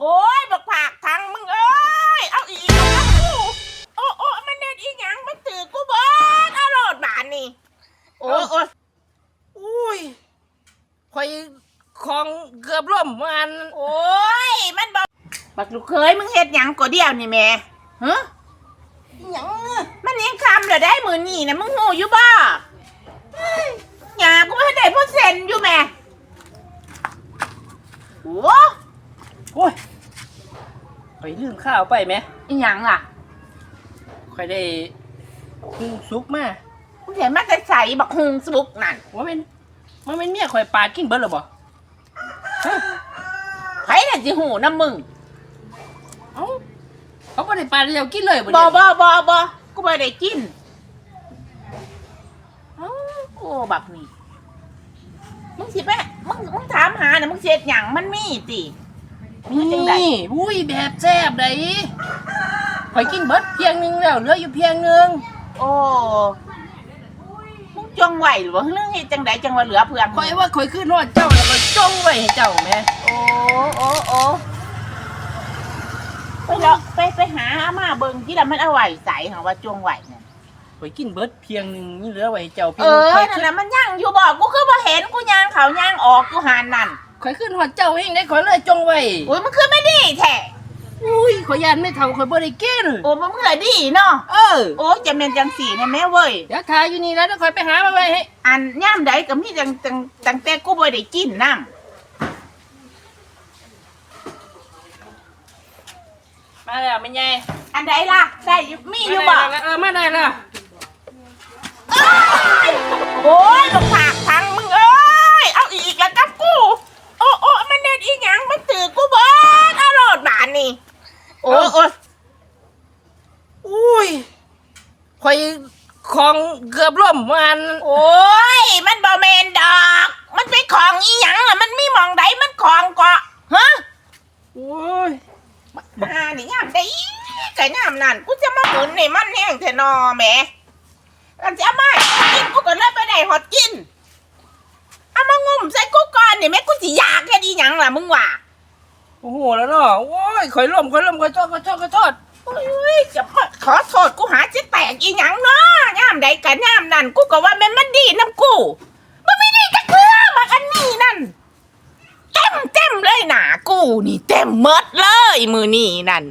โอ้ยบักผากทางมึงเอ้ย เอาอีกแล้วกูโอ้โอ้มันเด็ดอีหยังมันถือกูเบิดเอาโลดบานนี่ โอ้โอ้อุ้ยข่อยของเกือบล่มมันโอ้ย มันบอกบักลูกเคยมึงเฮ็ดหยังก็เดียวนี่แม่ฮะหยังมันยังคำเหรอได้มือนี่นะมึงหูอยู่บ่เฮ้ยหยากูไม่ได้เปอร์เซ็นต์อยู่แม่โอ้โอ้ยข่ อยลืมข้าวไปไหมอีหยังล่ะข่อยได้หุงซุปมากูเห็นมันจะใส่บักฮุงสุกนั่นว่าเป็นว่าเป็นเมียข่อยปาดกินเบิดหรอบ่ฮะไผน่ะสิหูน้ำมึงเอ้าเขาบ่ได้ปาดเดียวกินเลยบ่บเนี่อยบอบอบอกูไม่ได้กินเอ้าโอ้บักนี่มึงสิไปมึงมึงถามหาน่ะมึงเสียดหยังมันมีติ มีจังไดนี่อุ้ยแบบแซ่บไดข่อยกินเบิดเพียงหนึงแล้วเหลืออยู่เพียงหนึงโอ้มึงจงไหวหรือว่าเรื่องเฮ็ดจังไดจังว่าเหลือเพื่อนข่อยว่าข่อยขึ้นฮอดเจ้าแล้วก็จงไว้ให้เจ้าแหม่โอ้โอ้โอ้ไปแล้วไปไปหามาเบิ่งที่ละมันเอาไหวใส่หาว่าจงไหวเนี่ยข่อยกินเบิดเพียงหนึงนี่เหลือไว้ให้เจ้าเพีเอยงอข่อยนั่ขึ้นนน่ะมันย่างอยู่บอกกูคือบ่เห็นกูย่างเขาย่างออกกูหานนั่น ข่อยขึ้นฮอดเจ้าเองได้ข่อยเลยจงไว้โอ้ยมันคือไม่ดีแท้อุ้ยข่อยยานไม่เท่าข่อยบ่ได้กินโอ้มันคือดีเนาะเออโอ้จะเป็นจังสีเนี่ยแม่เว้ยเดี๋ยวทายอยู่นี่แล้วเดี๋ยวข่อยไปหามาไว้ให้อันย่ามใดก็มีจังจังจังแต่กูบ่ได้กินน้มาแล้วแม่ใหญ่ำอันใดล่ะได้อยู่มีอยู่บ่มาได้แล้วเออมาได้แล้ว เอ้ย ข่อยของเกือบล่มมันโอ้ย มันบ่แมนดอก มันเป็นของอีหยังล่ะ มันมีหมองใดมันของเกาะฮะโอ้ยอ่านี่ยามได้กะยามนั่นกูจะมาหมุนนี่มันแห้งเถอะนอแหมกันจะเอามาให้กินกูก็เลยไปได้หอดกิน เอามางุ่มใส่กูก่อนนี่แม่กูสิอยากแค่ดีหยังล่ะมึงว่า โอ้โหแล้วเนาะโอ้ยข่อยล่มข่อยล่มข่อยโทษข่อยโทษข่อยโทษโอ้ยจะมาขอโทษกูหาจะแตกอีหยังเนาะยามใดกันยามนั่นกูก็ว่าแม่นมันดีน้ำกูมันไม่ดีจับเพื่อมาอันนี้นั่นเต็มเต็มเลยหนากูนี่เต็มเมดเลยมือนี่นั่น